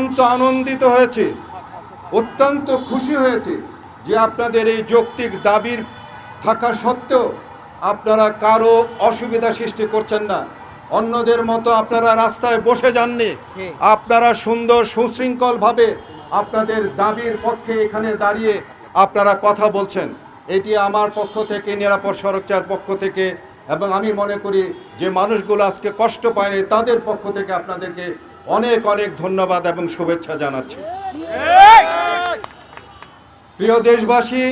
অত্যন্ত আনন্দিত হয়েছে অত্যন্ত খুশি হয়েছে যে আপনাদের এই যৌক্তিক দাবির থাকা সত্ত্বেও আপনারা কারও অসুবিধা সৃষ্টি করছেন না। অন্যদের মতো আপনারা রাস্তায় বসে যাননি। আপনারা সুন্দর সুশৃঙ্খলভাবে আপনাদের দাবির পক্ষে এখানে দাঁড়িয়ে আপনারা কথা বলছেন। এটি আমার পক্ষ থেকে নিরাপদ সড়কচার পক্ষ থেকে এবং আমি মনে করি যে মানুষগুলো আজকে কষ্ট পায়নি তাদের পক্ষ থেকে আপনাদেরকে অনেক অনেক ধন্যবাদ এবং শুভেচ্ছা জানাচ্ছি। প্রিয় দেশবাসী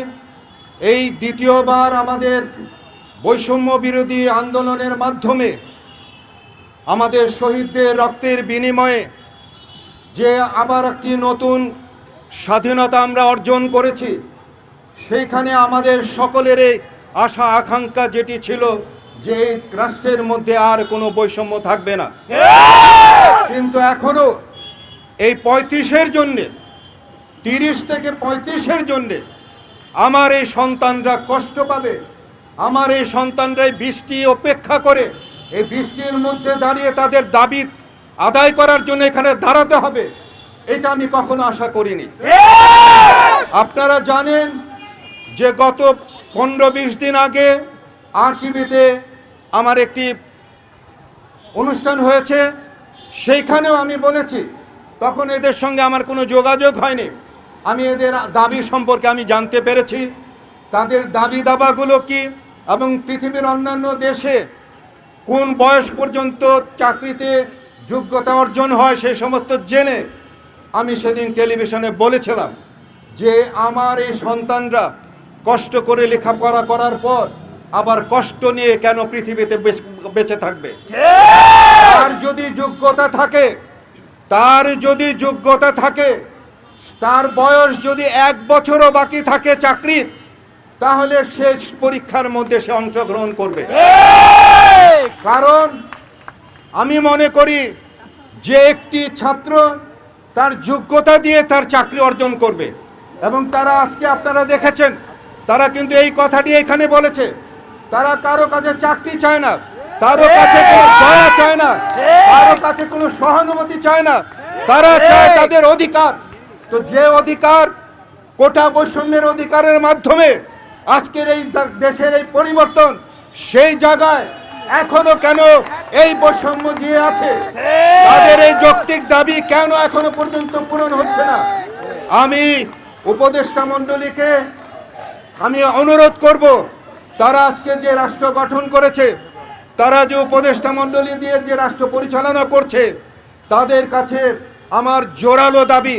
এই দ্বিতীয়বার আমাদের বৈষম্য বিরোধী আন্দোলনের মাধ্যমে আমাদের শহীদদের রক্তের বিনিময়ে যে আবার একটি নতুন স্বাধীনতা আমরা অর্জন করেছি সেইখানে আমাদের সকলের এই আশা আকাঙ্ক্ষা যেটি ছিল যে রাষ্ট্রের মধ্যে আর কোনো বৈষম্য থাকবে না। কিন্তু এখনও এই পঁয়ত্রিশের জন্যে, তিরিশ থেকে পঁয়ত্রিশের জন্যে আমার এই সন্তানরা কষ্ট পাবে, আমার এই সন্তানরাই বৃষ্টি অপেক্ষা করে, এই বৃষ্টির মধ্যে দাঁড়িয়ে তাদের দাবি আদায় করার জন্য এখানে দাঁড়াতে হবে, এটা আমি কখনো আশা করিনি। আপনারা জানেন যে গত পনেরো বিশ দিন আগে আর টিভিতে আমার একটি অনুষ্ঠান হয়েছে সেইখানেও আমি বলেছি, তখন এদের সঙ্গে আমার কোনো যোগাযোগ হয়নি। আমি এদের দাবি সম্পর্কে আমি জানতে পেরেছি। তাদের দাবি দাবাগুলো কি এবং পৃথিবীর অন্যান্য দেশে কোন বয়স পর্যন্ত চাকরিতে যোগ্যতা অর্জন হয় সেই সমস্ত জেনে আমি সেদিন টেলিভিশনে বলেছিলাম যে আমার এই সন্তানরা কষ্ট করে লেখাপড়া করার পর আবার কষ্ট নিয়ে কেন পৃথিবীতে বেঁচে থাকবে। তার যদি যোগ্যতা থাকে তার যদি যোগ্যতা থাকে তার বয়স যদি এক বছরও বাকি থাকে চাকরির তাহলে সে পরীক্ষার মধ্যে সে অংশগ্রহণ করবে। কারণ আমি মনে করি যে একটি ছাত্র তার যোগ্যতা দিয়ে তার চাকরি অর্জন করবে। এবং তারা আজকে আপনারা দেখেছেন তারা কিন্তু এই কথাটি এখানে বলেছে তারা কারও কাছে চাকরি চায় না। কারও কাছে কোনো দয়া চায় না কারও কাছে কোনো সহানুভূতি চায় না তারা চায় তাদের অধিকার। তো যে অধিকার কোটা বৈষম্যের অধিকারের মাধ্যমে আজকের এই দেশের এই পরিবর্তন সেই জায়গায় এখনও কেন এই বৈষম্য দিয়ে আছে? তাদের এই যৌক্তিক দাবি কেন এখনও পর্যন্ত পূরণ হচ্ছে না? আমি উপদেষ্টা মণ্ডলীকে আমি অনুরোধ করব তারা আজকে যে রাষ্ট্র গঠন করেছে তারা যে উপদেষ্টা মণ্ডলী দিয়ে যে রাষ্ট্র পরিচালনা করছে তাদের কাছে আমার জোরালো দাবি।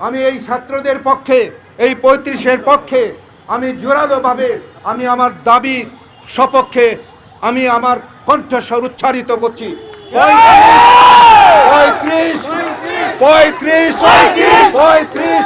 আমি এই ছাত্রদের পক্ষে এই পঁয়ত্রিশের পক্ষে আমি জোরালোভাবে আমি আমার দাবি সপক্ষে আমি আমার কণ্ঠস্বর উচ্চারিত করছি। পঁয়ত্রিশ! পঁয়ত্রিশ! পঁয়ত্রিশ! পঁয়ত্রিশ!